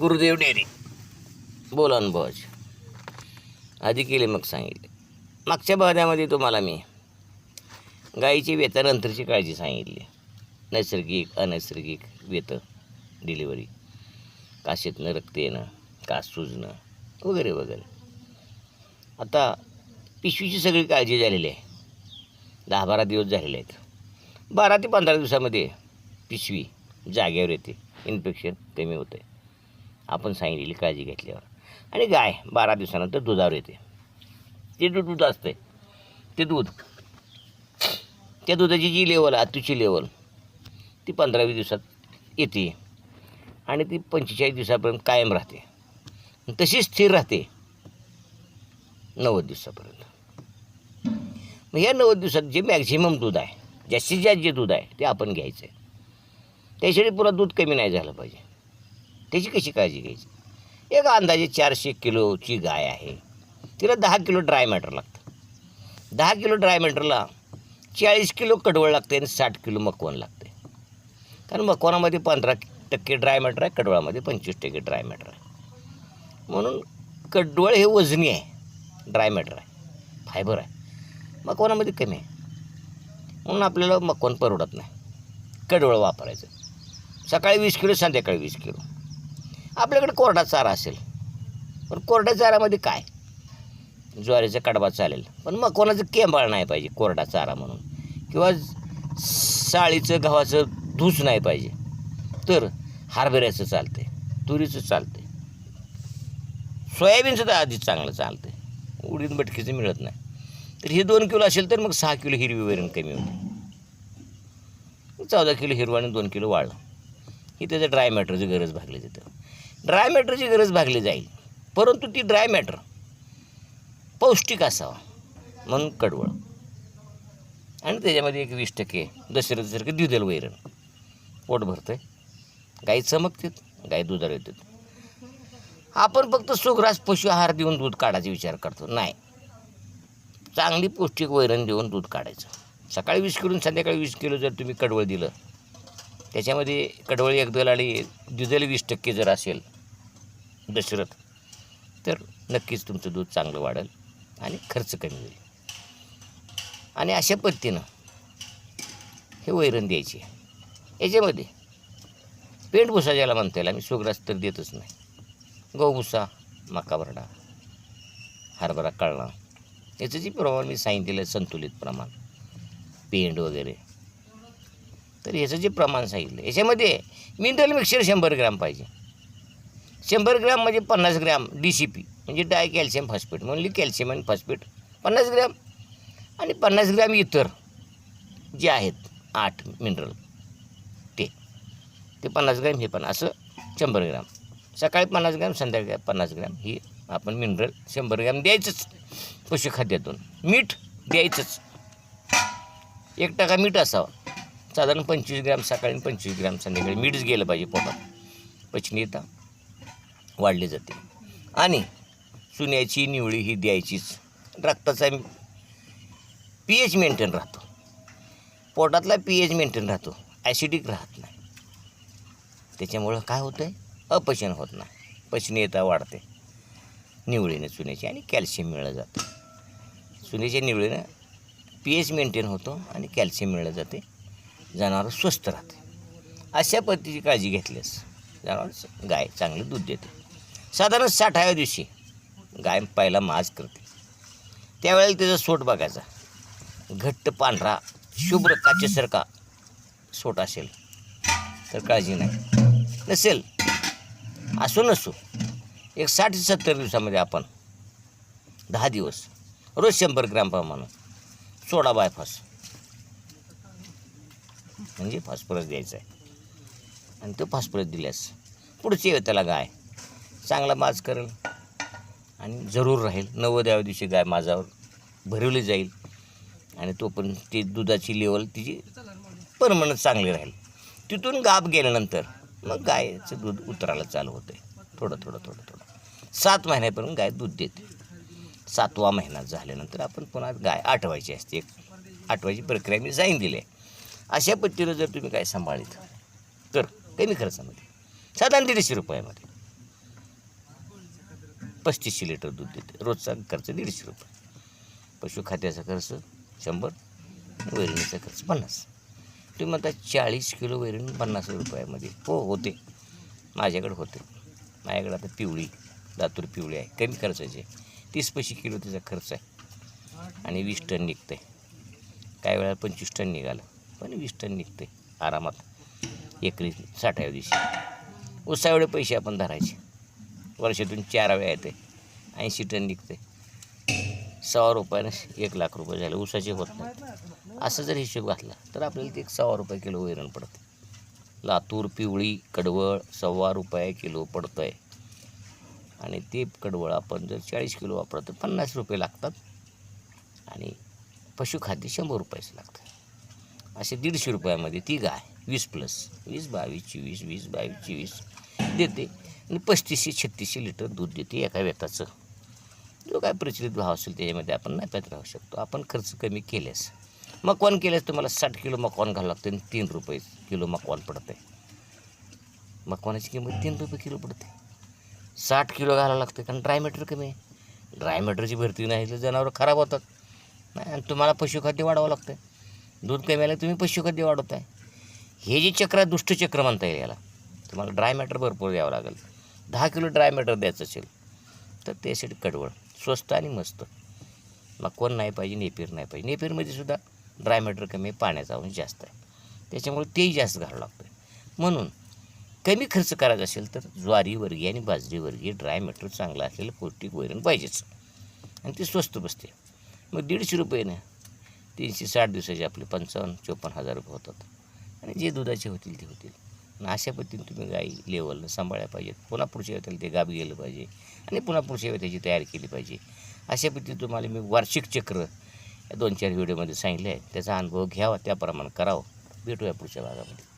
Gurudev dairy बोला अनुभवाचे आधी केले मग सांगितले. मागच्या भागामध्ये तुम्हाला मी गाईची वेतानंतरची काळजी सांगितली. नैसर्गिक अनैसर्गिक वेत डिलिव्हरी काशीतनं रक्त येणं कास सुजणं वगैरे वगैरे. आता पिशवीची सगळी काळजी झालेली आहे. दहा बारा दिवस झालेले आहेत. बारा ते पंधरा दिवसामध्ये पिशवी जागेवर येते. इन्फेक्शन कमी आहे आपण सांगितलेली काळजी घेतल्यावर. आणि गाय बारा दिवसानंतर दुधावर येते. ते दूध दूध असते ते दूध त्या दुधाची जी लेवल आतूची लेवल ती पंधरावी दिवसात येते. आणि ती पंचेचाळीस दिवसापर्यंत कायम राहते. तशी स्थिर राहते. नव्वद दिवसापर्यंत. मग या नव्वद दिवसात जे मॅक्झिमम दूध आहे जास्तीत जास्त जे दूध आहे ते आपण घ्यायचं आहे त्यासाठी पुन्हा दूध कमी नाही झालं पाहिजे. त्याची कशी काळजी घ्यायची? एक अंदाजे चारशे किलोची गाय आहे. तिला दहा किलो ड्राय मॅटर लागतं. दहा किलो ड्राय मॅटरला चाळीस किलो कडवळ लागते आणि साठ किलो मकवण लागते. कारण मकवानामध्ये पंधरा टक्के ड्राय मॅटर आहे कडवळामध्ये पंचवीस टक्के ड्राय मॅटर आहे. म्हणून कडवळ हे वजनी आहे ड्राय मॅटर आहे फायबर आहे. मकवानामध्ये कमी आहे. म्हणून आपल्याला मकवान परवडत नाही. कडवळ वापरायचं. सकाळी वीस किलो संध्याकाळी वीस किलो. आपल्याकडे कोरडा चारा असेल. पण कोरड्या चाऱ्यामध्ये काय? ज्वारीचा कडबा चालेल. पण मग कोणाचं केंबाळ नाही पाहिजे कोरडा चारा म्हणून. किंवा साळीचं गव्हाचं धूस नाही पाहिजे. तर हरभऱ्याचं चालते तुरीचं चालते सोयाबीनचं तर आधीच चांगलं चालते उडीद बटकीचं मिळत नाही. तर हे दोन किलो असेल तर मग सहा किलो हिरवी वैरण कमी होते चौदा किलो हिरवा आणि दोन किलो वाढलं ही त्याचं ड्राय मॅटरची गरज भागली तिथं. ड्राय मॅटरची गरज भागली जाईल. परंतु ती ड्राय मॅटर पौष्टिक असावा. म्हणून कडवळ. आणि त्याच्यामध्ये एक वीस टक्के दशरथसारखं द्युदेल वैरण. पोट भरतं गाई चमकतात गाई दुधाला येतात. आपण फक्त सुग्रास पशु आहार देऊन दूध काढायचा विचार करतो. नाही. चांगली पौष्टिक वैरण देऊन दूध काढायचं. सकाळी वीस किलो संध्याकाळी वीस किलो जर तुम्ही कडवळ दिलं त्याच्यामध्ये कडवळी एकदल आणि दुधाला वीस टक्के जर असेल दशरथ तर नक्कीच तुमचं दूध चांगलं वाढेल आणि खर्च कमी होईल. आणि अशा पद्धतीनं हे वैरण द्यायचे. याच्यामध्ये पेंडभुसा ज्याला म्हणता येईल आम्ही सुग्रास तर देतच नाही. गहूभुसा मका भरडा हरभरा कळणा याचं जे प्रमाण मी सांगितलेलं आहे संतुलित प्रमाण पेंड वगैरे तर याचं जे प्रमाण सांगितलं याच्यामध्ये मिनरल मिक्सर शंभर ग्रॅम पाहिजे. शंभर ग्रॅम म्हणजे पन्नास ग्रॅम डी सी पी म्हणजे डाय कॅल्शियम फॉस्फेट म्हणली कॅल्शियम आणि फॉस्फेट. पन्नास ग्रॅम आणि पन्नास ग्रॅम इतर जे आहेत आठ मिनरल ते. ते पन्नास ग्रॅम हे पण असं शंभर ग्रॅम. सकाळी पन्नास ग्रॅम संध्याकाळी पन्नास ग्रॅम ही आपण मिनरल शंभर ग्रॅम द्यायचंच पशुखाद्यातून. मीठ द्यायचंच. एक टका मीठ असावं. साधारण पंचवीस ग्रॅम सकाळी आणि पंचवीस ग्रॅम संध्याकाळी मीठच गेलं पाहिजे पोटात. पचनीयता वाढली जाते. आणि चुन्याची निवळी ही द्यायचीच. रक्ताचा पी एच मेंटेन राहतो. पोटातला पी एच मेंटेन राहतो. ॲसिडिक राहत नाही. त्याच्यामुळं काय होतं आहे अपचन होत नाही. पचनीयता वाढते. निवळीने चुन्याची आणि कॅल्शियम मिळलं जातं. चुन्याच्या निवळीनं पी एच मेंटेन होतो आणि कॅल्शियम मिळलं जाते. जनावर स्वस्थ राहते. अशा पद्धतीची काळजी घेतल्यास जनावर गाय चांगलं दूध देते. साधारण साठाव्या दिवशी गाय पहिला माज करते. त्यावेळेला त्याचा सोट बघायचा. घट्ट पांढरा शुभ्र काचेसारखा सोट असेल तर काळजी नाही. नसेल असो नसो एक साठ सत्तर दिवसामध्ये आपण दहा दिवस रोज शंभर ग्रॅम प्रमाणे सोडा बायफास म्हणजे फॉस्फरस द्यायचा आहे. आणि तो फॉस्फरस दिल्यास पुढची त्याला गाय. चांगला माज करेल. आणि जरूर राहील. नव्वदाव्या दिवशी गाय माझावर भरवली जाईल. आणि तो पण ती दुधाची लेवल तिची परमनंट चांगली राहील. तिथून गाप गेल्यानंतर मग गायचं दूध उतरायला चालू होते थोडं थोडं थोडं थोडं. सात महिन्यापर्यंत गाय दूध देते. सातवा महिना झाल्यानंतर आपण पुन्हा गाय आठवायची असते. एक आठवायची प्रक्रिया मी जाईन दिली आहे. अशा पद्धतीनं जर तुम्ही काय सांभाळित तर कमी खर्चामध्ये साधारण दीडशे रुपयामध्ये. पस्तीसशे लिटर दूध देते रोजचा खर्च दीडशे रुपये. पशुखाद्याचा खर्च शंभर वैरणीचा खर्च पन्नास. तुम्ही म्हणता चाळीस किलो वैरण पन्नास रुपयामध्ये. हो होते. माझ्याकडे होते. माझ्याकडे आता पिवळी दातूर पिवळी आहे. कमी खर्चाची. आहे तीस पैसे किलो त्याचा खर्च आहे. आणि वीस टन निघतं आहे काही वेळा पंचवीस टन निघालं. पण वीस टन निघते आरामात. एकरी साठाव्या दिवशी. उसावेळे पैसे आपण धरायचे. वर्षातून चार वेळा येते ऐंशी टन निघते सव्वा रुपयानं एक लाख रुपये झाले. उसाचे होत नाही असं जर हिशोब घातला तर आपल्याला ते एक सव्वा रुपये किलो वैरण पडते लातूर पिवळी कडवळ सव्वा रुपये किलो पडतं आहे आणि ते कडवळ आपण जर चाळीस किलो वापरतो तर पन्नास रुपये लागतात. आणि पशुखाद्य शंभर रुपयाचं लागतं. असे दीडशे रुपयामध्ये ती गाय वीस प्लस वीस बावीस चोवीस वीस बावीस चोवीस देते आणि पस्तीसशे छत्तीसशे लिटर दूध देते एका व्यताचं. जो काय प्रचलित भाव असेल त्याच्यामध्ये आपण नफ्यात राहू शकतो. आपण खर्च कमी केल्यास. मकवान केल्यास तुम्हाला साठ किलो मकवान घालावं लागतं आणि तीन रुपये किलो मकवान पडतं आहे मकवानाची किंमत तीन रुपये किलो पडते. साठ किलो घालावं लागतं कारण ड्राय मॅटर कमी आहे. ड्रायमॅटरची भरती नाही तर जनावरं खराब होतात. नाही आणि तुम्हाला पशुखाद्य वाढावं लागतं दूध कमी आलं तुम्ही पशुखाद्य वाढवताय? हे जे चक्र आहे दुष्टचक्र म्हणता येईल याला तुम्हाला ड्राय मॅटर भरपूर द्यावं लागेल. दहा किलो ड्राय मॅटर द्यायचं असेल तर त्यासाठी कडवळ स्वस्त आणि मस्त. मग कोण नाही पाहिजे नेपीर नाही पाहिजे. नेपीरमध्ये सुद्धा ड्राय मॅटर कमी आहे पाण्याचा अंश जास्त आहे. त्याच्यामुळे तेही जास्त घालावं लागतं म्हणून कमी खर्च करायचा असेल तर ज्वारी वर्गीय आणि बाजरी वर्गीय ड्राय मॅटर चांगलं असलेलं पौष्टिक वैरण पाहिजेच. आणि ते स्वस्त बसते. मग दीडशे रुपयेने तीनशे साठ दिवसाचे आपले पंचावन्न चोपन्न हजार रुपये होतात. आणि जे दुधाचे होतील ते होतील. आणि अशा पद्धतीने तुम्ही गाई लेवलनं सांभाळल्या पाहिजेत. पुन्हा पुढच्या वेळेला ते गाब गेलं पाहिजे. आणि पुन्हा पुढच्या वेळेला त्याची तयारी केली पाहिजे. अशा पद्धतीने तुम्हाला मी वार्षिक चक्र या दोन चार व्हिडिओमध्ये सांगितले आहे त्याचा अनुभव घ्यावा त्याप्रमाणे करावं. भेटूया पुढच्या भागामध्ये.